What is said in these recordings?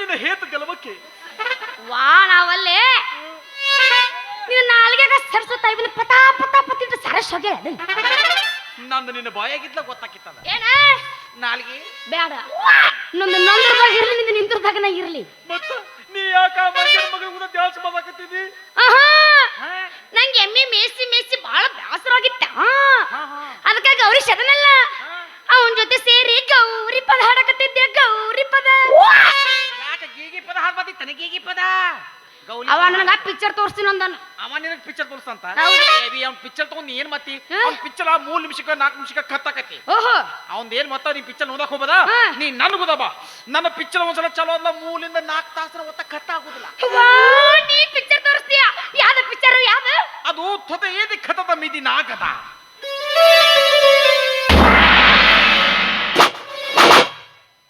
ನಿನ್ನ ಹೇತ ಗೆಲುವಕ್ಕೆ ವಾ ನಾವಲ್ಲೇ. ನೀನು ನಾಲ್ಗೆಗ ಸರ್ಸುತ್ತಾ ಇವನು ಪತಾ ಪತಾ ಪತಿ ಸರಸ್ ಹೋಗ್ಯಾಳ ಅದು. ನಂದು ನಿನ್ನ ಬಾಯಾಗಿದ್ಲ ಗೊತ್ತಾಕಿತ್ತಲ್ಲ. ಏನ? ನಾಲ್ಗೆ? ಬೇಡ ನಂದು ನಂದ್ರದಾಗ ಇರ್ಲಿ ನಿಂದು ನಿಂದ್ರದಾಗ ನಾ ಇರ್ಲಿ. ಮತ್ತ? ಪಿಕ್ಚರ್ ತೋರಿಸ್ತೀನಿ ಅಂದನು. ಅವ ನಿನಗ್ ಪಿಕ್ಚರ್ ತೋರಿಸ್ತಂತ ಹೌದು. ಅವ್ನ ಪಿಕ್ಚರ್ ತಗೊಂಡ್ ನೀ ಏನ್ ಮತ್ತಿ? ಹಾ? ಅವ್ನ ಪಿಕ್ಚರ್ ಮೂರ್ ನಿಮಿಷಕ್ಕ ನಾಲ್ಕು ನಿಮಿಷಕ್ಕ ಕತ್ತಾಕತಿ. ಓಹೋ. ಅವ್ನ್ ಏನ್ ಮತ್ತ ನೀ ಪಿಕ್ಚರ್ ನೋಡಕ್ ಹೋಗದ ಹಾ. ನೀ ನನ್ಗುದ ಬಾ. ನನ್ನ ಪಿಕ್ಚರ್ ಒಂದ್ಸಲ ಚಲೋ ಅಲ್ಲ ಮೂಲಿಂದ ನಾಲ್ಕು ತಾಸ ಒತ್ತ ಕಟ್ಟ ಆಗುದಿಲ್ಲ ನೀ ಪಿಕ್ಚರ್ ತೋರಿಸ್ತೀಯ? ಯಾವ ಪಿಕ್ಚರ್ ಯಾವ ಅದು ತೊದ ಏದಿ ಖತದ ಮಿದಿ ನಾಗದ.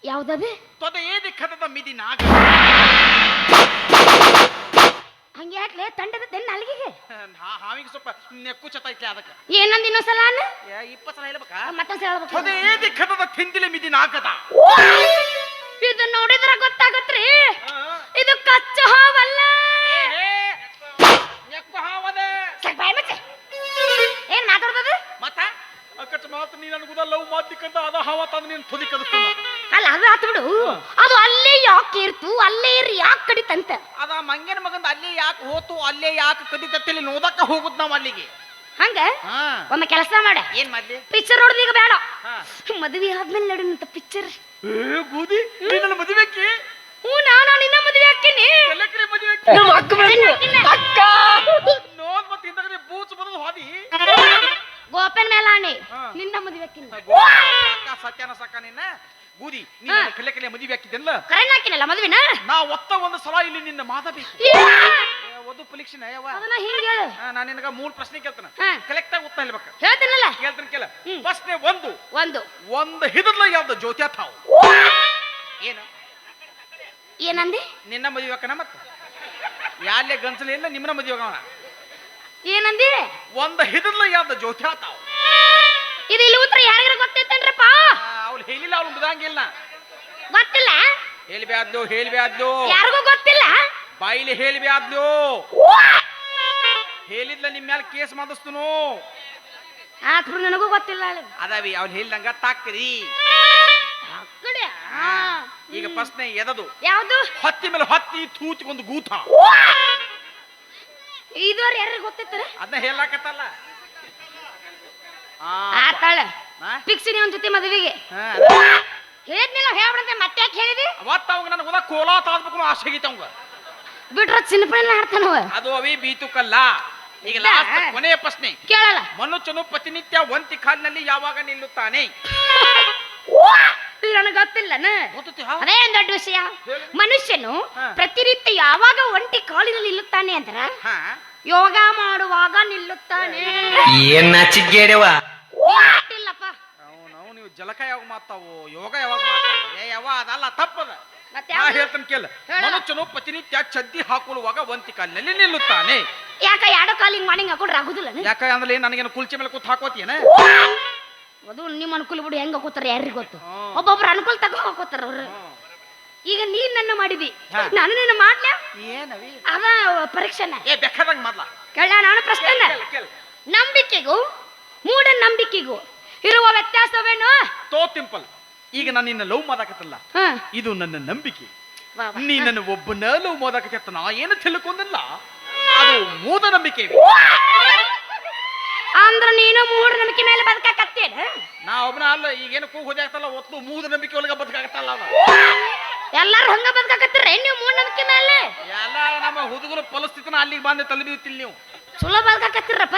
ಯಾವ್ದದು ತೊದ ಏದಿ ಖತದ ಮಿದಿ ನಾಗದ. ಹಂಗೆ ಯಾಕ್ಲೆ ತಂಡದ ನಾಲ್ಗಿಗೆ ಅಲ್ಲಿಗೆ ಹಾವಿಗೆ ಸ್ವಲ್ಪ ನೆಕ್ಕು ಚತ ಐತ್ಲೆ ಅದಕ್ಕ. ಏನಂದ ಇನ್ನೊಂದ್ಸಲ ಅನ್ನ? ಇಪ್ಪತ್ತು ಸಲ ಹೇಳ್ಬೇಕಾ? ಮತ್ತೊಂದ್ಸಲ ಹೇಳ್ಬೇಕು. ಅದೇ ದಿಕ್ಕದ ತಿಂದಿಲೆ ಮಿದಿ ನಾಕದ ಇದು ನೋಡಿದ್ರ ಗೊತ್ತಾಗತ್ರಿ. ಇದು ಕಚ್ಚ ಹಾವಲ್ಲ. ನೆಕ್ಕು ಹಾವದ? ಸ್ವಲ್ಪ ಬಾಯ್ ಮುಚ್ಚೆ. ಏನ್ ಮಾತಾಡ್ದದು? ಮತ್ತ? ಅಕಸ್ಮಾತ್ ನೀ ಅನ್ಗುದ ಲವ್ ಮಾತಿಕ್ಕಂತ ಅದ ಹಾವ ತಂದು ನೀನು ತುದಿ ಕದಿಸ್ತಾನ ಅಲ್ಲ ಅದು ಆತು ಬಿಡು. ಅದು ಅಲ್ಲೇ ಯಾಕೆ ಇರ್ತು ಅಲ್ಲೇ ಇರಿ ಯಾಕೆ ಕಡಿತಂತ? ಅದ ಮಂಗನ ಮಗಂದ ಅಲ್ಲಿ ಯಾಕೆ ಹೋತು ಅಲ್ಲೇ ಯಾಕೆ ಕದಿತತ್ತಲ್ಲಿ ನೋದಕ್ಕ ಹೋಗುದ್ ನಾವು ಅಲ್ಲಿಗೆ. ಹಂಗ? ಹಾ. ಒಮ್ಮೆ ಕೆಲಸ ಮಾಡ. ಏನ್ ಮಾಡ್ಲಿ? ಪಿಕ್ಚರ್ ನೋಡಿದ ಈಗ ಬೇಡ. ಮದುವೆ ಆದ್ಮೇಲೆ ನೋಡಿನಂತ ಪಿಕ್ಚರ್ ಏ ಬೂದಿ ನೀ ನನ್ನ ಮದುವೆಕ್ಕೆ ಹ್ಞೂ ನಾನು ನಿನ್ನ ಮದುವೆ ಹಾಕಿನಿ ಎಲ್ಲಕ್ರೆ ಮದುವೆಕ್ಕೆ ಅಕ್ಕ ನೋಡ್ ಮತ್ತೆ ಹಿಂದಗಡೆ ಬೂಚ್ ಬರೋದು ಹಾದಿ. ಗೋಪನ್ ಮೇಲಾಣಿ. ನಿನ್ನ ಮದುವೆ ಹಾಕಿನಿ ಸತ್ಯನ ಸಾಕ ನಿನ್ನ ಬೂದಿ ನೀ ನನ್ನ ಕಲೆ ಕಲೆ ಮದುವೆ ಹಾಕಿದ್ದೆಲ್ಲ ಕರೆನ್ ಹಾಕಿನಲ್ಲ ಮದುವೆನ? ನಾ ಒತ್ತ ಒಂದು ಸಲ ಇಲ್ಲಿ ನಿನ್ನ ಮಾತಾಡಿ ಒಂದು ಪರೀಕ್ಷೆನ ಯಾವ ಅದನ್ನ ಹಿಂಗ ಹೇಳು. ನಾನು ನಿನಗ ಮೂರ್ ಪ್ರಶ್ನೆ ಕೇಳ್ತಾನ. ಹಾ. ಕಲೆಕ್ಟ್ ಆಗಿ ಉತ್ತರ ಹೇಳ್ಬೇಕು. ಹೇಳ್ತೀನಲ್ಲ? ಕೇಳ್ತೀನಿ ಕೇಳ. ಹ್ಮ್. ಪ್ರಶ್ನೆ ಒಂದು. ಒಂದು. ಒಂದು ಹಿಡಿದ್ಲ ಯಾವ್ದು? ಜ್ಯೋತಿ ತಾವು ಏನು? ಏನಂದಿ? ನಿನ್ನ ಮದುವೆ ಹಾಕಣ ಮತ್ತೆ? ಯಾಲ್ಲೆ ಗಂಸಲ ಇಲ್ಲ ನಿಮ್ಮನ ಮದುವೆ ಹಾಕೋಣ. ಏನಂದಿ? ಒಂದು ಹಿಡಿದ್ಲ ಯಾವ್ದು? ಜ್ಯೋತಿ ತಾವು ಇದು ಇಲ್ಲಿ ಉತ್ತರ ಯಾರಿಗಾರ ಗೊತ್ತೈತೇನ್ರಪ್ಪ? ಅವ್ಳು ಹೇಳಿಲ್ಲ ಅವ್ಳು ಮುಗ್ದಂಗಿಲ್ಲ ಗೊತ್ತಿಲ್ಲ. ಹೇಳ್ಬ್ಯಾದ್ಲು ಹೇಳ್ಬ್ಯಾದ್ಲು ಯಾರಿಗೂ ಗೊತ್ತಿಲ್ಲ. ಬಾಯಿಲಿ ಹೇಳ್ಬ್ಯಾದ್ಲು ಹೇಳಿದ್ಲ ನಿಮ್ ಮ್ಯಾಲ ಕೇಸ್ ಮಾಡಿಸ್ತನು ಆತ್ರು ನನಗೂ ಗೊತ್ತಿಲ್ಲ ಹೇಳು. ಅದಾವಿ ಅವ್ನು ಹೇಳ್ದಂಗ ತಾಕ್ರಿ. ಆ. ಕಡೆ ಆ. ಈಗ ಪ್ರಶ್ನೆ ಎದದು? ಯಾವುದು? ಹತ್ತಿ ಮೇಲೆ ಹತ್ತಿ ತೂತಿಗೊಂದು ಗೂತ. ಇದುವರೆ ಯಾರು ಗೊತ್ತೈತರ ಅದನ್ನ ಹೇಳಾಕತ್ತಲ್ಲ ಆ, ಆತಾಳ. ಆ? ಅವನ ಜೊತೆ ಮದುವೆಗೆ. ಹೇಳಿದ್ನಿಲ್ಲ ಹೇಳ್ಬಿಡಂತೆ ಮತ್ತೆ ಯಾಕೆ ಹೇಳಿದಿ? ಅವತ್ತ ಅವಾಗ ನನಗೆ ಹೋದ ಕೋಲಾ ಅನ್ನೋ ಆಸೆ ಆಗೈತೆ ಅವಂಗ. ಬಿಟ್ರ ಚಿನ್ನಪಣ್ಣ ಹಾಡ್ತಾನವ ಅದು ಅವಿ ಬೀತುಕಲ್ಲ. ಈಗ. ಲಾಸ್ಟ್ ಕೊನೆಯ ಪ್ರಶ್ನೆ. ಕೇಳಲ್ಲ. ಮನುಷ್ಯನು ಪ್ರತಿನಿತ್ಯ ಒಂತಿ ಕಾಲಿನಲ್ಲಿ ಯಾವಾಗ ನಿಲ್ಲುತ್ತಾನೆ? ನನಗೆ ಗೊತ್ತಿಲ್ಲನ? ಅದೇ ಒಂದು ದೊಡ್ಡ ವಿಷಯ. ಮನುಷ್ಯನು. ಪ್ರತಿನಿತ್ಯ ಯಾವಾಗ ಒಂಟಿ ಕಾಲಿನಲ್ಲಿ ನಿಲ್ಲುತ್ತಾನೆ ಅಂದ್ರ? ಹಾ. ಯೋಗ ಮಾಡುವಾಗ ನಿಲ್ಲುತ್ತಾನೆ. ಏನ್ ಜಲಕ ಯಾವಾಗ ಮಾತಾವು ಯೋಗ ಯಾವಾಗ ಮಾತಾವು? ಏ ಯಾವ ಅದಲ್ಲ ತಪ್ಪದ. ಮತ್ತೆ ನಾ ಯಾವ್ದು? ಹೇಳ್ತೇನೆ ಕೇಳ. ಹೇಳು. ಮನುಷ್ಯನು ಪ್ರತಿನಿತ್ಯ ಚದ್ದಿ ಹಾಕೊಳ್ಳುವಾಗ ಒಂತಿ ಕಾಲಿನಲ್ಲಿ ನಿಲ್ಲುತ್ತಾನೆ. ಯಾಕ ಎರಡು ಕಾಲಿಂಗ್ ಮಾಡಿ ಹಾಕೊಂಡ್ರೆ ಆಗುದಿಲ್ಲ ಯಾಕಂದ್ರೆ ನನಗೇನು ಕುಲ್ಚೆ ಮೇಲೆ ಕೂತ್ ಹಾಕೋತಿಯೇನ? ಅದು ನಿಮ್ಮ ಅನುಕೂಲ ಬಿಡು ಹೆಂಗ ಹಾಕೋತಾರ ಯಾರಿಗ್ ಗೊತ್ತು. ಹ್ಮ್. ಒಬ್ಬೊಬ್ರು ಅನುಕೂಲ ತಗೋ ಹಾಕೋತಾರ ಅವ್ರು. ಈಗ ನೀನ್ ನನ್ನ ಮಾಡಿದಿ. ಹಾ. ನಾನು ನಿನ್ನ ಮಾಡ್ಲ? ಏನವಿ? ಅದ ಪರೀಕ್ಷೆನ. ಏ ಬೆಕ್ಕದಂಗ ಮೊದ್ಲ ಕೇಳ ನಾನು ಪ್ರಶ್ನೆ ಕೇಳ ನಂಬಿಕೆಗೂ ಮೂಢ ನಂಬಿಕೆಗೂ ಇರುವ ವ್ಯತ್ಯಾಸವೇನು? ತೋ ತಿಂಪಲ್ ಈಗ ನಾನು ನಿನ್ನ ಲವ್ ಮಾಡಾಕತ್ತಲ್ಲ. ಹ. ಇದು ನನ್ನ ನಂಬಿಕೆ. ವಾ, ವಾ. ನೀ ನನ್ನ ಒಬ್ಬನ ಲವ್ ಮಾಡಾಕತ್ತ ನಾ ಏನು ತಿಳ್ಕೊಂದಿಲ್ಲ ಅದು ಮೂದ ನಂಬಿಕೆ ಅಂದ್ರ ನೀನು ಮೂಢ ನಂಬಿಕೆ ಮೇಲೆ ಬದುಕಾಕತ್ತೇನ? ನಾ ಒಬ್ಬನ ಅಲ್ಲ ಈಗೇನು ಕೂಗ್ ಹೋದಾಗ್ತಲ್ಲ ಒತ್ತು ಮೂದ ನಂಬಿಕೆ ಒಳಗ ಬದುಕಾಗತ್ತಲ್ಲ ಅವ. ಎಲ್ಲಾರು ಹಂಗ ಬದುಕಾಕತ್ತೀರ ನೀವು ಮೂಢ ನಂಬಿಕೆ ಮೇಲೆ? ಎಲ್ಲ ನಮ್ಮ ಹುಡುಗರ ಪರಿಸ್ಥಿತಿನ ಅಲ್ಲಿಗೆ ಬಂದು ತಲೆಬಿದ್ದಿಲ್ಲ ನೀವು. ಚಲೋ ಬದುಕಾಕತ್ತೀರಪ್ಪ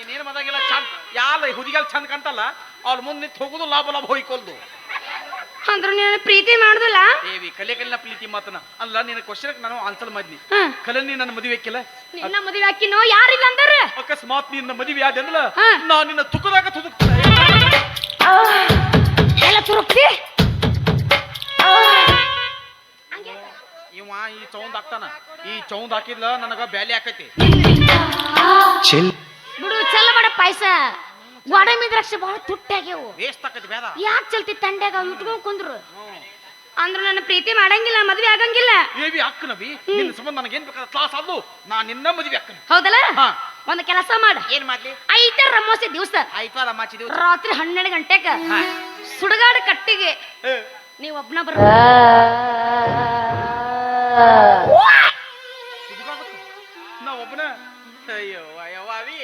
ಇನ್ನೇನು ಮದಾಗಿಲ್ಲ ಚಂದ ಯಾಲ ಹುಡುಗಿಯಲ್ಲಿ ಚಂದ ಕಾಣ್ತಲ್ಲ ಅವ್ರ ಮುಂದೆ ನಿಂತು ಹೋಗುದು ಲಾಭ ಲಾಭ ಹೊಯ್ಕೊಲ್ದು. ಅಂದ್ರ ನೀನು ಪ್ರೀತಿ ಮಾಡುದಿಲ್ಲ? ದೇವಿ ಕಲೆ ಕಲಿನ ಪ್ರೀತಿ ಮಾತನ ಅಲ್ಲ ನಿನ್ನ ಕ್ವಶನ್ ನಾನು ಆನ್ಸರ್ ಮಾಡಿದ್ನಿ. ಹ. ಕಲೆ ನೀ ನನ್ನ ಮದುವೆ ಹಾಕಿಲ್ಲ? ನಿನ್ನ ಮದುವೆ ಹಾಕಿನೋ ಯಾರಿಲ್ಲ ಅಂದಾರ? ಅಕಸ್ಮಾತ್ ನಿನ್ನ ಮದುವೆ ಆದ ಅಂದ್ಲ? ಹಾ. ನಾ ನಿನ್ನ ತುಕದಾಗ ತುದುಕ್ತೀನಿ ಎಲ್ಲ ತುರುಕ್ತಿ? ಇವ ಈ ಚೌಂದ್ ಹಾಕ್ತಾನ. ಈ ಚೌಂದ್ ಹಾಕಿದ್ಲ ನನಗ ಬ್ಯಾಲಿ ಹಾಕೈತಿ ಚಿಲ್ ಬಿಡು ಚಲ್ಲ ಮಾಡ ಪಾಯಸ. ಗೋಡಂಬಿ ದ್ರಾಕ್ಷಿ ಬಹಳ ತುಟ್ಟಾಗ್ಯವು. ವೇಸ್ಟ್ ಆಕೈತಿ ಬೇಡ ಯಾಕೆ ಚಲ್ತಿ ತಂಡ್ಯಾಗ ಇಟ್ಕೊಂಡ್ ಕುಂದ್ರು. ಅಂದ್ರ ನನ್ನ ಪ್ರೀತಿ ಮಾಡಂಗಿಲ್ಲ ಮದ್ವೆ ಆಗಂಗಿಲ್ಲ. ಬೇಬಿ ಅಕ್ಕ ನಬಿ ನಿನ್ನ ಸಂಬಂಧ ನನಗೇನ್ ಬೇಕಾದ ಕ್ಲಾಸ್ ಆದ್ಲು ನಾ ನಿನ್ನ ಮದುವೆ ಅಕ್ಕ ಹೌದಲ್ಲ? ಹಾ. ಒಂದ್ ಕೆಲಸ ಮಾಡ. ಏನ್ ಮಾಡ್ಲಿ? ಐತಾರ ರಮೋಸೆ ದಿವಸ. ಆಯ್ತಲ್ಲ ದಿವಸ. ರಾತ್ರಿ ಹನ್ನೆರಡು ಗಂಟೆಗ. ಸುಡಗಾಡ ಕಟ್ಟಿಗೆ ನೀವ್ ಒಬ್ನ ಬರ ನಾ ಒಬ್ಬನ. ಅಯ್ಯೋ ಅಯ್ಯವಾವಿ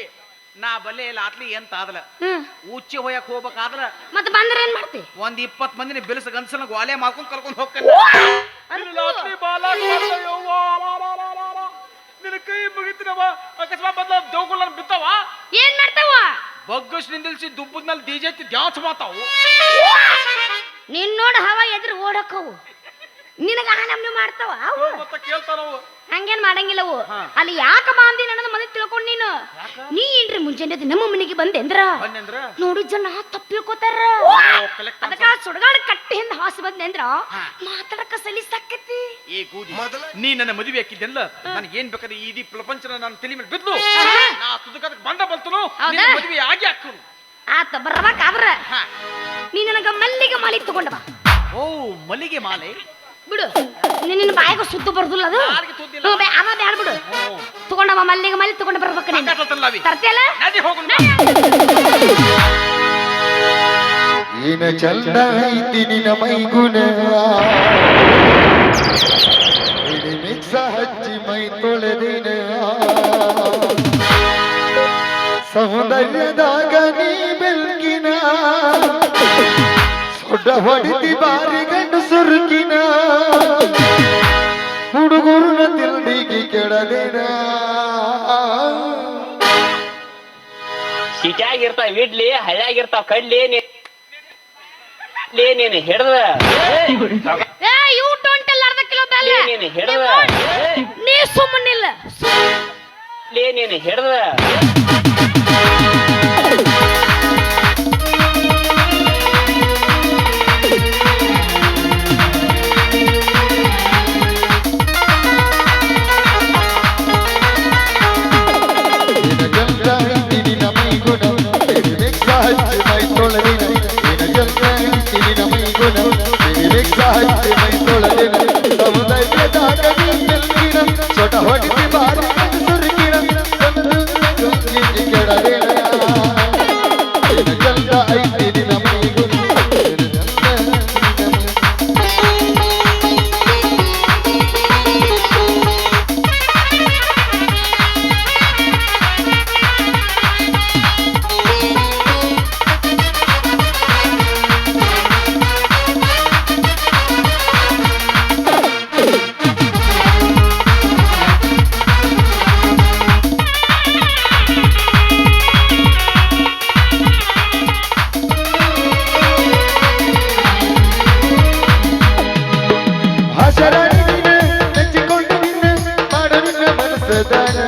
ನಾ ಬಲ್ಲೆ ಇಲ್ಲ ಆತ್ಲಿ ಎಂತ ಆದಲ ಹ್ಮ್ ಉಚ್ಚಿ ಹೋಯಕ್ ಹೋಗ್ಬೇಕಾದ್ರ ಮತ್ ಬಂದ್ರ ಏನ್ ಮಾಡ್ತಿ? ಒಂದ್ ಇಪ್ಪತ್ ಮಂದಿನ ಬಿಲ್ಸ ಗನ್ಸನ ಗ್ವಾಲೆ ಮಾಡ್ಕೊಂಡ್ ಕರ್ಕೊಂಡ್ ಹೋಗ್ತಾನೆ. ನಿನ್ನ ಕೈ ಮುಗಿತಿನವ ಅಕಸ್ಮಾತ್ ಬದ್ಲ ದೇವ್ಗಳು ಬಿತ್ತವ ಏನ್ ಮಾಡ್ತಾವ ಬಗ್ಗಸ್ ನಿಂದಿಲ್ಸಿ ದುಬ್ಬದ ಮೇಲೆ ಡಿಜೆ ಡ್ಯಾನ್ಸ್ ಮಾಡ್ತಾವು. ನಿನ್ ನೋಡ ಹವಾ ಎದ್ರ ಓಡಕ್ಕವು. ನಿನಗ ಆ ನಮ್ನಿ ಮಾಡ್ತಾವ? ಅವು. ಮತ್ತ ಕೇಳ್ತಾರವು ಹಂಗೇನ್ ಮಾಡಂಗಿಲ್ಲ ಅವು. ಹಾ. ಅಲ್ಲಿ ಯಾಕ ಮಾಂದಿ ನನ್ನ ಮನೆ ತಿಳ್ಕೊಂಡ್ ನೀನು? ನೀ ಏನ್ರಿ ಮುಂಜಾನೆ ಎದ್ದು ನಮ್ಮ ಮನೆಗೆ ಬಂದೆಂದ್ರ? ನೋಡಿ ಜನ ತಪ್ಪಿಳ್ಕೋತಾರ. collect ಅದಕ್ಕ ಸುಡಗಾಡ ಕಟ್ಟಿ ಹಿಂದ ಹಾಸಿ ಬಂದೆಂದ್ರ? ಹಾ. ಮಾತಾಡಕ ಸಲಿಸಾಕತಿ ಏ ಗೂದಿ ನೀ ನನ್ನ ಮದುವೆ ಹಾಕಿದ್ದೆಲ್ಲ ನನಗೆ ಏನ್ ಬೇಕಾದ್ರೆ ಇಡೀ ಪ್ರಪಂಚನ ನನ್ನ ತಲೆ ಮೇಲೆ ಬಿದ್ದು ನಾ ತುದಕದಕ್ಕೆ ಬಂದ ಹೌದಾ? ನಿನ್ನ ಮದುವೆ ಆಗಿ ಹಾಕೋನು ಆತ ಬರ್ಬೇಕಾದ್ರ. ನೀ ನನಗ ಮಲ್ಲಿಗೆ ಮಾಲಿ ತಗೊಂಡ ಬಾ. ಓ ಮಲ್ಲಿಗೆ ಮಾಲೆ? ಬಿಡು. ನಿನ್ನ ಬಾಯಿಗೆ ಸುತ್ತು ಬರ್ದಿಲ್ಲ ಅದು. ಯಾರಿಗೆ ತುದ್ದಿಲ್ಲ? ಹ್ಞೂ, ಬೇ- ಅವ ಬ್ಯಾಡ ಬಿಡು. ತಗೊಂಡವ ಮಲ್ಲಿಗೆ ಮಲ್ಲಿ ತಗೊಂಡು ಬರ್ಬೇಕು ನೀನು. ತರ್ತಿಯಲ್ಲ? ನಡಿ ಹೋಗೋಣ ಏನ ಚಂದ ಐತಿ ನಿನ್ನ ಮೈಗುಣ. ಇಡಿ ಮಿಕ್ಸ ಹಚ್ಚಿ ಮೈ ತೊಳೆದಿನ. ಸೌಂದರ್ಯದಾಗ ನೀ ಬೆಳಗಿನ ಸೊಡ್ಡ ಹೊಡಿತಿ ಬಾರಿ ಗಂಡು ಸುರುಕಿನ ಹುಡುಗರನ್ನ ತಿಂಡಿಗೆ ಕೆಡದಿನ ಸಿಟಿಯಾಗಿರ್ತಾವ ಇಡ್ಲಿ ಹಳ್ಯಾಗಿರ್ತಾವ ಕಡ್ಲಿ ನೀನು ಹಿಡ್ದ. ಏ ಇವು ಟೊಂಟಲ್ಲ ಅರ್ಧ ಕಿಲೋ ಬೆಲ್ಲ ನೀನು ಹಿಡ್ದ. ನೀ ಸುಮ್ಮನಿಲ್ಲ. ನೀನು ಹಿಡ್ದ. I. Sedan